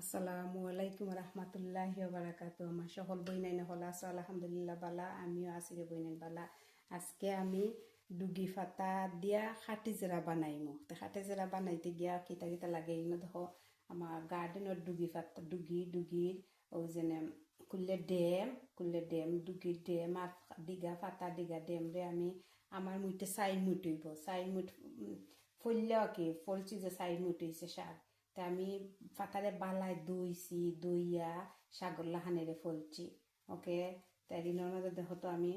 আসসালামু আলাইকুম রহমতুল্লাহ বারাকাত আমার সকল বইনাইন হল আছো, আলহামদুলিল্লাহ বালা, আমিও আছি রে বইনাইন বালা। আজকে আমি ডুগি ফাতা দিয়া খাটি জেরা বানাইমু। তো খাটি জেরা বানাইতে গিয়া কিতা কিতা লাগে এগুলো দেখো আমার গার্ডেনের ডুগি ফাতা ডুগি ডুগির ও যেনে কুল্লে ডেম কুল্লে ডেম ডুগির ডেম আর দিঘা ফাতা দিঘা ডেম রে আমি আমার মুইতে সাইড মুটইব সাইড মুট ফললেও কি ফলছি যে সাইড মুটইছে শাক। তা আমি ফাতারে বালায় দইছি দইয়া সাগর লাহানেরে ফলছি। ওকে? তাই দিনের মধ্যে দেখো তো আমি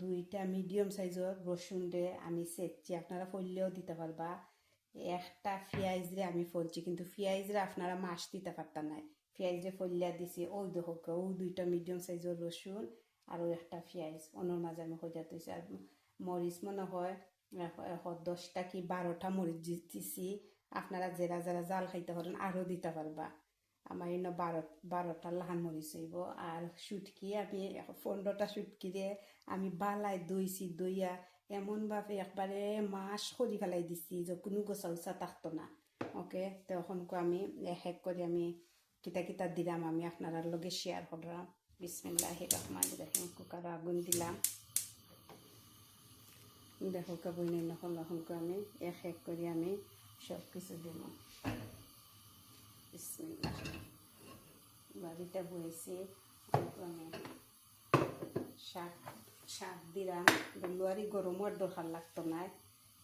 দুইটা মিডিয়াম সাইজের রসুন রে আমি সেকছি আপনারা ফললেও দিতে পারবা। একটা পেঁয়াজ রে আমি ফলছি, কিন্তু পেঁয়াজ রে আপনারা মাছ দিতে পারতাম না। পেঁয়াজ রে ফলিয়া দিছি। ওই দেখো, ও দুইটা মিডিয়াম সাইজের রসুন আর ওই একটা পেঁয়াজ অন্যর মাঝে আমি হইয়া তৈছি আর মরিচ মনে হয় দশটা কি বারোটা মরিচ দিছি। আপনারা যারা যারা জাল খাইতে পারেন আরও দিতে পারবা। আমার এনে বারো বারোটা লাহান মরিচ হইব, আর সুটকি আমি পনেরোটা সুটকি দিয়ে আমি বালাই দইছি, দইয়া এমনভাবে একবারে মাস করি ফেলাই দিছি যে কোনো গোছা উচা থাকতো না। ওকে তখনকো আমি এক করে আমি কিতা কিতা দিলাম, আমি আপনার লগে শেয়ার করলাম বিসমিল্লাহ রহমান রহিম, কুকার আগুন দিলাম। দেখো কাবুই নখন আমি এক এক করে আমি সব কিছু দিব। বাড়িটা বয়েছি শাক শাক দিলাম। লোয়ারি গরমের দরকার লাগতো না।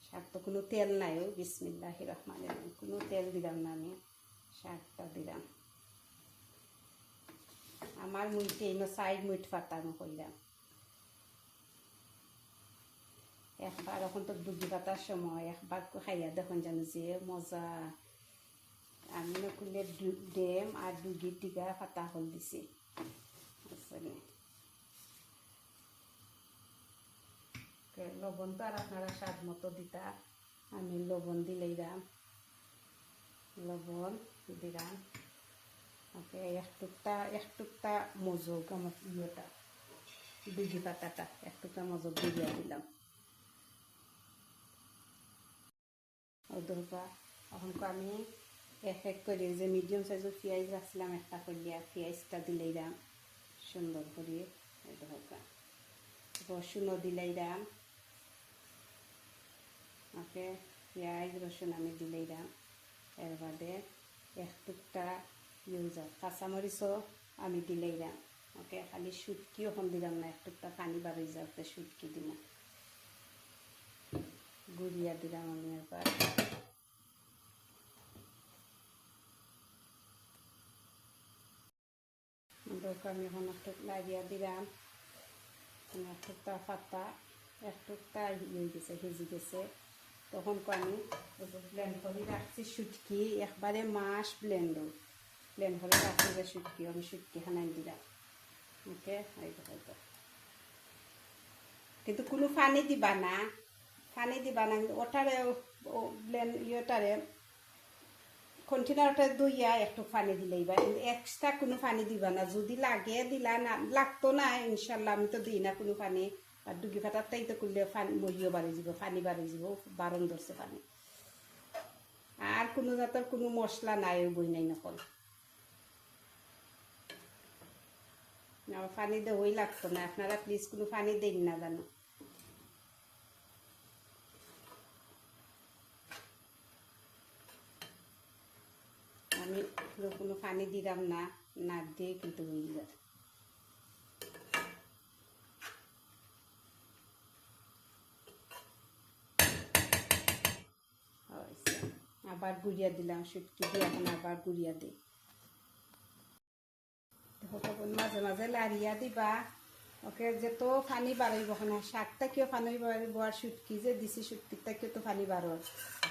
শাক তো কোনো তেল নাই ও বিসমিল্লাহ রহমান কোনো তেল দিলাম না আমি, শাকটা দিলাম। আমার মুইতে এনে সাইড মুইট ফাটানো করলাম একবার এখন তো ডুবি পাতার সময় একবার খাইয়া দেখুন জানো যে মজা আমি নকুলে ডেম আর ডুগির দিঘা ফাতা হল দিছি লবণ তো আর আপনারা স্বাদ মতো দিতা আমি লবণ দিলাম লবণ দিলাম ওকে এক টুকটা এক টুকটা মজুক আমার ইয়েটা ডুগি পাতাটা এক টুকটা মজুক দিয়ে দিলাম দরকার এখন আমি এক এক করে যে মিডিয়াম সাইজের পেঁয়াজ রাখছিলাম, একটা করিয়া পেঁয়াজটা দিলাইলাম সুন্দর করে দরকার রসুনও দিলাইলাম ওকে, পেঁয়াজ, রসুন আমি দিলাইলাম এর বাদে এক টুকটা ইউজার কাঁচামরিচও আমি দিলাইলাম ওকে, খালি সুটকি এখন দিলাম না, এক টুকটা পানি বাড়ি যাতে সুটকি দিলাম। গুড়িয়া দিলাম আমি এবার দরকার আমি এখন একটু লাগিয়া দিলাম। এক টুকটা পাতা, এক টুকটা ইয়ে গেছে হেজি গেছে। তখন আমি ব্লেন্ড করে রাখছি সুটকি একবারে মাস ব্লেন্ড ব্লেন্ড করে রাখছি যে সুটকি আমি সুটকি হানাই দিলাম। ওকে হয়তো কিন্তু কোনো পানি দিবা না। পানি দিবা না ওটারে ব্লেন্ড ইয়েটারে কন্টেনারটা দইয়া একটু পানি দিলেই বা এক্সট্রা কোনো পানি দিবা না। যদি লাগে, দিলা না, লাগতো না ইনশাল্লাহ আমি তো দিই না কোনো পানি। আর ডুগি ফাটার তাই তো করলে মরিও বাড়ি যাব, পানি বাড়ি যাব, বারণ ধরছে পানি। আর কোনো জাতের কোনো মশলা নাই বই নাই নকল। পানি দেওয়াই লাগতো না। আপনারা প্লিজ কোনো পানি দেন না জানো। আমি কোনো পানি দিলাম না না দিয়ে কিন্তু হয়ে যায়। আবার গুড়িয়া দিলাম সুটকি দিয়ে এখন আবার গুড়িয়া দিই। মাঝে মাঝে লারিয়া দিবা। ওকে, যে তো পানি বাড়াইব না শাকটা কেউ পানি বাড়াইব আর সুটকি যে দিছি, সুটকিটা কেউ তো পানি বাড়ার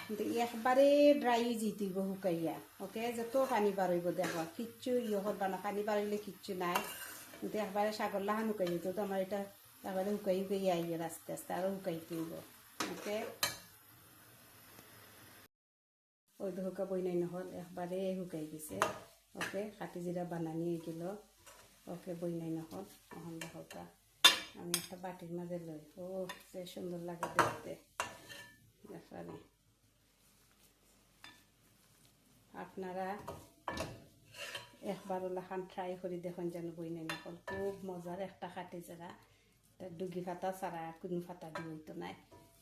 কিন্তু একবারে ড্রাই জিতিব শুকাইয়া, ওকে যত পানি বাড়াইব দেখবা কিচ্ছু ইয়ে করবা না পানি বাড়াইলে কিচ্ছু নাই। কিন্তু একবারে সাগর লাহান শুকাই যেত তো আমার এটা একবারে শুকাই শুকাই আইয়ে আস্তে আস্তে আরও শুকাই হইব ওকে? ওই শুকা বই নাই নহল, একবারে শুকাই দিছে, ওকে কাটি জিরা বানানি গেল ওকে বই নাই নহল এখন দেখা আমি একটা বাটির মাঝে লই। ও সে সুন্দর লাগে দেখতে। ব্যাপারে আপনারা একবার ওলাখান ট্রাই করে দেখুন যেন বই নাই নকল খুব মজার একটা খাটি তা ডুগি ফাতা ছাড়া কোনো ফাতা দি হইতো নাই।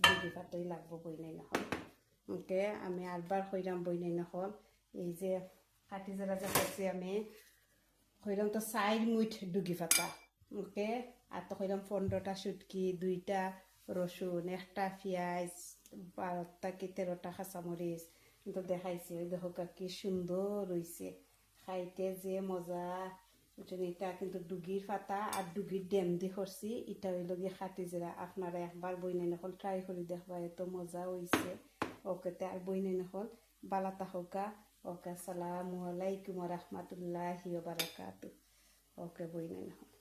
ডুগি ফাটাই লাগবো বই নাই নকল ওকে, আমি আরবার কইরাম বই নাই নকল এই যে খাটি জায়গা যে আমি কইলাম তো চাইর মুঠ ডুগি ফাতা ওকে? আর তো কইলাম পনেরোটা সুটকি দুইটা রসুন, একটা পেঁয়াজ, বারোটা কি তেরোটা কাঁচামরিচ। কিন্তু দেখাইছি, ওই কি সুন্দর হইছে। খাইতে যে মজা এটা কিন্তু ডুগির পাতা আর ডুগির ডেম দি করছি। এটা হইল গিয়ে খাটি জিরা আপনারা একবার বইনাই নকল ট্রাই করে দেখবা, এত মজা হইছে। ওকেতে আর বইনাই নকল বালা তাহকা ওকে আসসালামু আলাইকুম রহমতুল্লাহি বারাকাতু ওকে বইনাই নকল